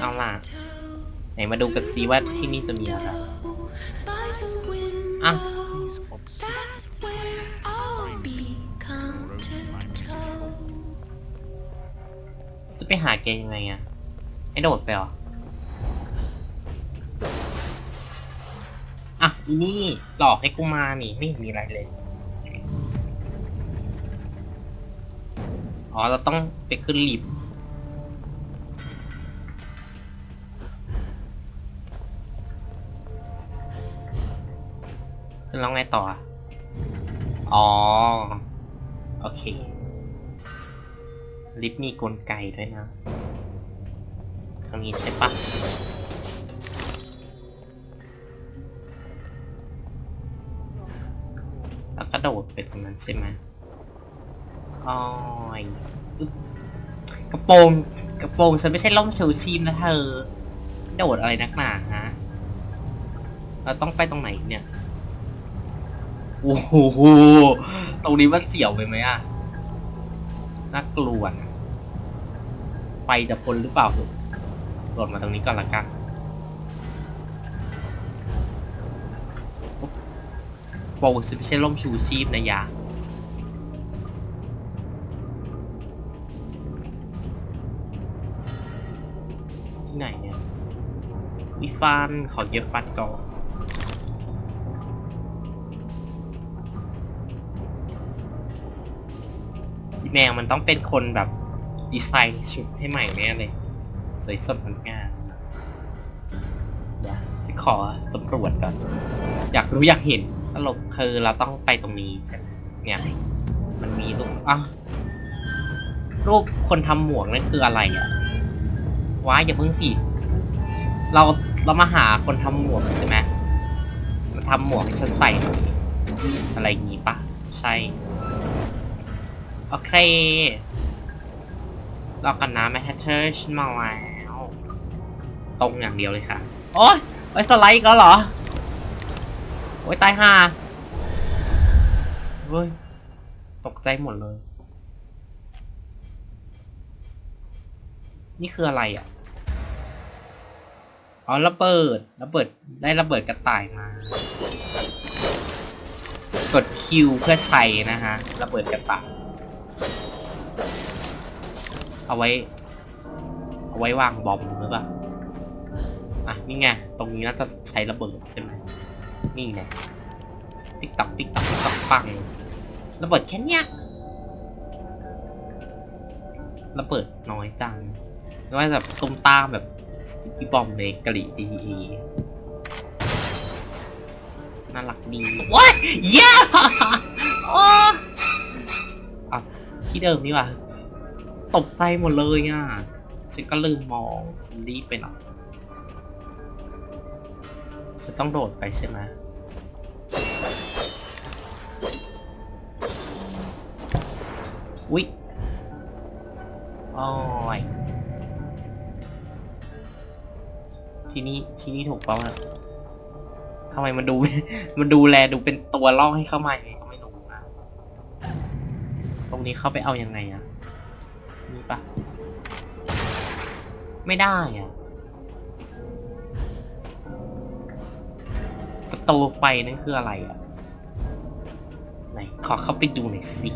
เอาล่ะ ไหนมาดูกันซิว่าที่นี่จะมีอะไรอะจะไปหาแกยังไงอะไอโดดไปหรอ อะอีนี่หลอกให้กูมานี่ไม่มีอะไรเลย อ๋อ เราต้องไปขึ้นลิฟต์ แล้วไงต่ออะอ๋อ โอเค ลิฟต์มีกลไกด้วยนะ ทางนี้ใช่ปะแล้วกระโดดไปตรงนั้นใช่ไหมอ้อยกระโปรง กระโปรงฉันไม่ใช่ล่องชูชีพนะเธอ โดดอะไรนักหนาฮะ เราต้องไปตรงไหนเนี่ย โอ้โห ตรงนี้มันเสี่ยวไปไหมอะน่ากลัวนะไฟจะพ้นหรือเปล่าหลดมาตรงนี้ก่อนละกันโปรสไม่ใช่ล่มชูชีพนะยะที่ไหนเนี่ยวิฟันขอเก็บฟันก่อน อีแมวมันต้องเป็นคนแบบดีไซน์ชุดให้ใหม่แน่เลย สวยสดงดงามเดี๋ยวจะขอสำรวจก่อน อยากรู้อยากเห็นสรุปคือเราต้องไปตรงนี้ใช่ไหมเนี่ย มันมีรูปอะรูปคนทำหมวกนั่นคืออะไรอะว้ายอย่าเพิ่งสิ เราเรามาหาคนทำหมวกใช่ไหมมาทำหมวกให้ฉันใส่หน่อยอะไรอย่างงี้ปะใช่ โอเครอกันนะแมทเชอร์ฉันมาแล้วตรงอย่างเดียวเลยค่ะ โอ๊ยไปสไลด์อีกแล้วเหรอ โอ๊ยตายห่าเฮ้ย ตกใจหมดเลย นี่คืออะไรอะ อ๋อระเบิดระเบิดได้ระเบิดกระต่ายมา กดคิวเพื่อใช้นะฮะระเบิดกระต่าย เอาไว้ เอาไว้วางบอมหรือเปล่าอะนี่ไงตรงนี้น่าจะใช้ระเบิดใช่ไหมนี่ไงติ๊กตักติ๊กตักติ๊กตักปังระเบิดแค่เนี้ยระเบิดน้อยจังไม่ว่าแบบตุ้มตามแบบสติ๊กบอมในกะหรี่ทีทีน่ารักดีว้ายเย้โอ้อะที่เดิมนี่ว่ะ ตกใจหมดเลยอะฉันก็ลืมมองฉันรีบไปหน่อยฉันต้องโดดไปใช่ไหมอุ๊ยโอ้ยที่นี่ที่นี่ถูกเปล่าอะทำไมมันดู มันดูแลดูเป็นตัวล่อให้เข้ามายังไงก็ไม่รู้นะตรงนี้เข้าไปเอายังไงอะ ไม่ได้อะประตูไฟนั่นคืออะไรอะไหน ขอเข้าไปดูหน่อยสิ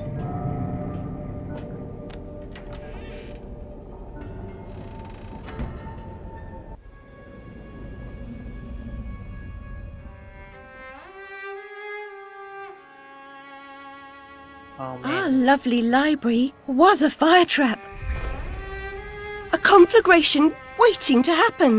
Oh Our lovely library was a fire trap. A conflagration waiting to happen.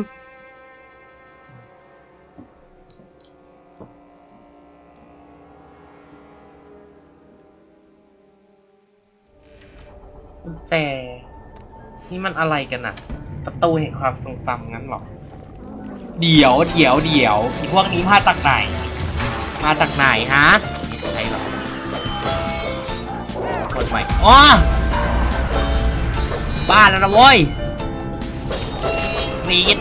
กุญแจนี่มันอะไรกันอะประตูแห่งความทรงจำงั้นเหรอ เดี๋ยวเดี๋ยวเดี๋ยวไอ้พวกนี้มาจากไหน มาจากไหนฮะไม่ใช่หรอกคนใหม่อ๋อบ้าแล้วนะโว้ย รีด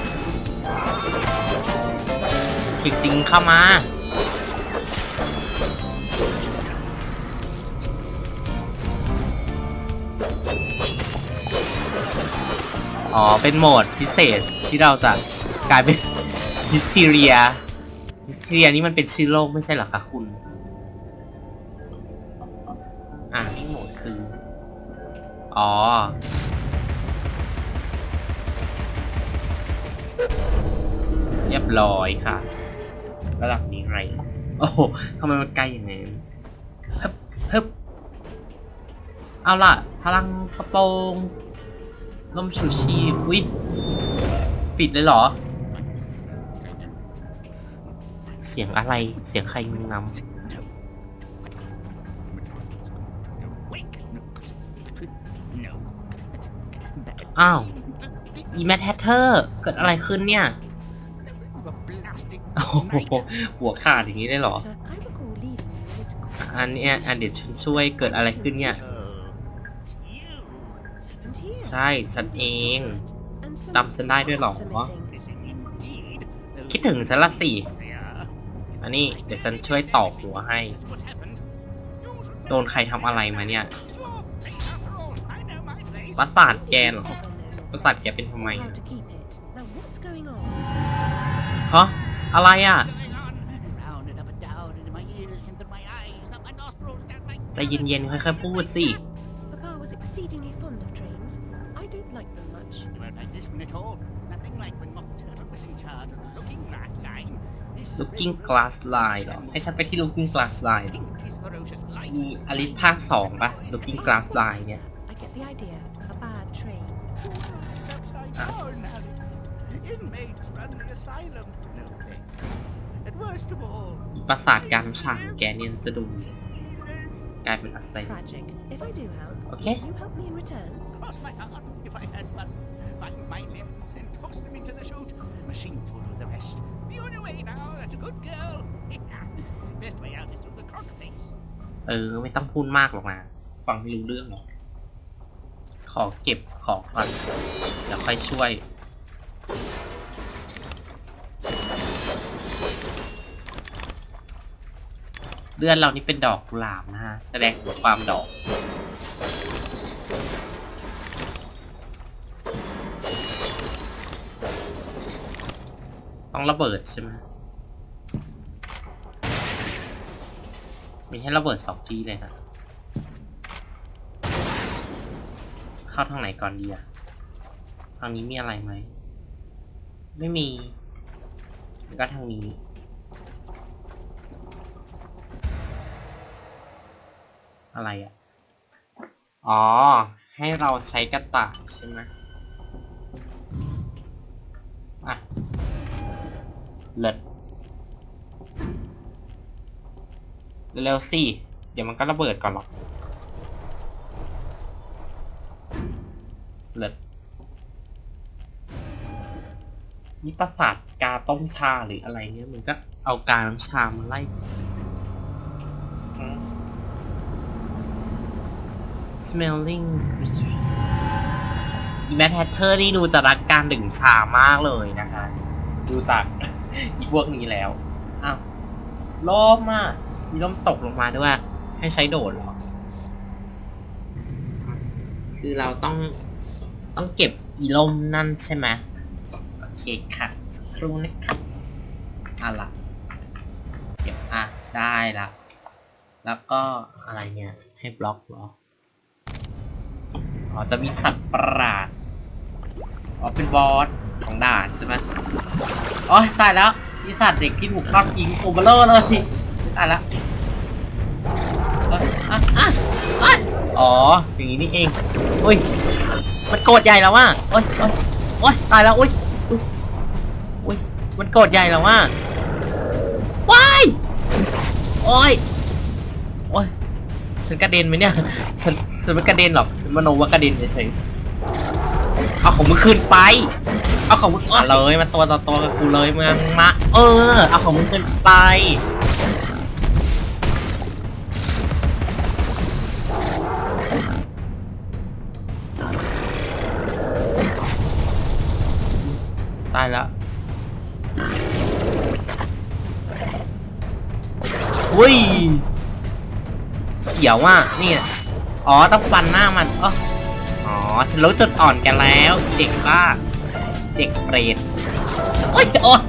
จริงๆเข้ามาอ๋อ เป็นโหมดพิเศษที่เราจะกลายเป็นฮิสทีเรียฮิสทีเรียนี่มันเป็นชื่อโรคไม่ใช่หรอคะคุณ อ่านี่โหมดคือ อ๋อ เรียบร้อยค่ะ ระดับนี้ไรโอ้โหทำไมมันไกลอย่างนี้ฮึบฮึบเอาล่ะ พลังกระโปรงลมชูชีพอุ้ยปิดเลยเหรอ เสียงอะไรเสียงใครงงำอ้าว อีแมทแฮทเทอร์ เกิดอะไรขึ้นเนี่ย หัวขาดอย่างนี้ได้หรอ อันนี้อันเดี๋ยวฉันช่วยเกิดอะไรขึ้นเนี่ย ใช่ฉันเองจำฉันได้ด้วยหรอ คิดถึงฉันละสิ อันนี้เดี๋ยวฉันช่วยตอกหัวให้ โดนใครทำอะไรมาเนี่ยประสาทแกเหรอประสาทแกเป็นทำไมฮะ อะไรอะ Going on round and up and down into my ears, into my eyes, up my nostrils, down my ใจเย็นๆค่อยๆพูดสิ Papa was exceedingly fond of trains. I don't like them much. You won't like this one at all. Nothing like when Mock Turtle was in charge of the Looking Glass line. This is Looking red Glass Line เหรอให้ฉันไปที่ Looking Glass Line เหรอ Pink is ferocious light. มีอลิสภาคสองปะ Looking Glass Line เนี่ย I get the idea. A bad train. It's upside down, Harry. Inmates run the asylum. No ประสาทการฉากแกเนี่ยจะดู healers. กลายเป็นอัศย Tragic. If I do help, Okay. will you help me in return? Cross my heart if I had one. Find my limbs and toss them into the chute. Machines will do the rest. Be on your way now. That's a good girl. Best way out is through the croc face. เออ ไม่ต้องพูดมากหรอกนะฟังไม่รู้เรื่องหรอกขอเก็บของก่อนเดี๋ยวค่อยช่วย เลือดเรานี่เป็นดอกกุหลาบนะฮะ แสดงถึงความดอก ต้องระเบิดใช่ไหมมีให้ระเบิดสองที่เลยนะเข้าทางไหนก่อนดีอะทางนี้มีอะไรไหม ไม่มีแล้วก็ทางนี้ อะไรอะอ๋อ ให้เราใช้กระต่ายใช่ไหมอะ เลิศเร็วๆสิ เดี๋ยวมันก็ระเบิดก่อนหรอก เลิศนี่ประสาทกาต้มชาหรืออะไรเนี่ยมันก็เอากาน้ำชามาไล่อืม smelling creatures อีแมทแฮทเทอร์นี่ดูจะรักการดื่มชามากเลยนะคะ ดูจากอีพวกนี้แล้วอ้าวลมอะมีลมตกลงมาด้วย ให้ใช้โดดเหรอ คือเราต้องต้องเก็บอีลมนั่นใช่ไหมโอเคค่ะสักครู่นะครับอะละเก็บอะได้ละแล้วก็อะไรเนี่ย ให้บล็อกเหรอ อ๋อจะมีสัตว์ประหลาด อ๋อเป็นบอสของด่านใช่ไหมอ๋อตายแล้วอีสัตว์เด็กที่ถูกทอดทิ้งโอเบอร์เลยตายแล้วอ๋ออย่างนี้นี่เองอุ้ยมันโกรธใหญ่แล้วว่ะโอ้ยโอ้ยโอ้ยตายแล้วอุ้ยอุ้ยอุ้ยมันโกรธใหญ่แล้วว่ะว้ายอ้ยโอ้ย ฉันกระเด็นไหมเนี่ย ฉันฉันไม่กระเด็นหรอก ฉันมโนว่ากระเด็นเฉยๆเอาของมึงคืนไป เอาของมึงมาเลยมาตัวต่อตัวกับกูเลยมึงมา เออ เอาของมึงคืนไป ตายแล้วอุ้ย เสียวอะนี่อ๋อต้องฟันหน้ามันอ๋อฉันรู้จุดอ่อนแกันแล้ว เด็กบ้า เด็กเปรตโอ้ยโอ้ย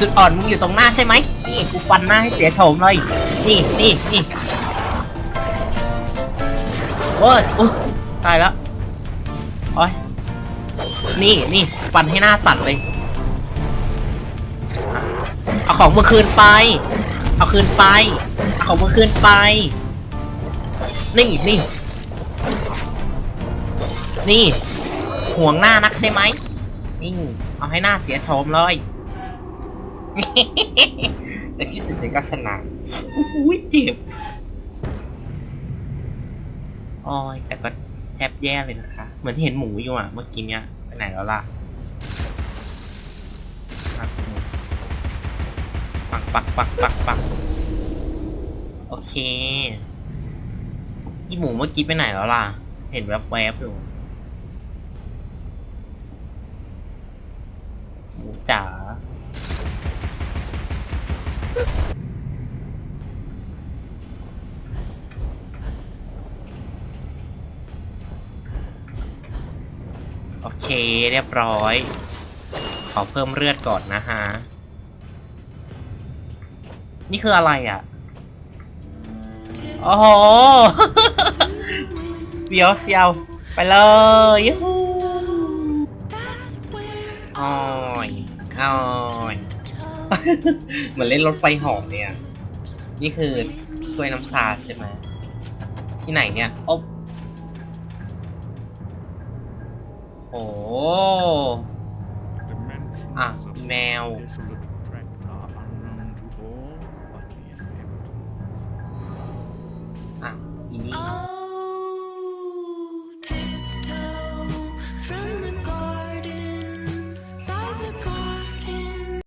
จุดอ่อนมึงอยู่ตรงหน้าใช่ไหมนี่กูฟันหน้าให้เสียโฉมเลยนี่นี่นี่โอ้ยอุ๊ยตายแล้วโอ้ยนี่นี่ฟันให้หน้าสั่นเลยเอาของมึงคืนไป เอาคืนไป เอาของมึงคืนไป นี่นี่นี่ ห่วงหน้านักใช่ไหมนี่เอาให้หน้าเสียโฉมเลยแต่ที่สุดฉันก็ชนะอุ้ยเจ็บโอ้ยแต่ก็แทบแย่เลยนะคะ เหมือนที่เห็นหมูอยู่อะ เมื่อกี้เนี้ยไปไหนแล้วล่ะปักปักปักปักปัก โอเคอีหมูเมื่อกี้ไปไหนแล้วล่ะ เห็นแวบๆอยู่หมูจ๋าโอเค เรียบร้อย ขอเพิ่มเลือดก่อนนะฮะ นี่คืออะไรอะ โอ้โห เดี๋ยวเชียวไปเลยยูฮูอ้อยอ้อยเหมือนเล่นรถไฟเหอมเนี่ย นี่คือถ้วยน้ำชาใช่ไหม ที่ไหนเนี่ยโอบโอ้ Dimensions Ah, of email. Oh,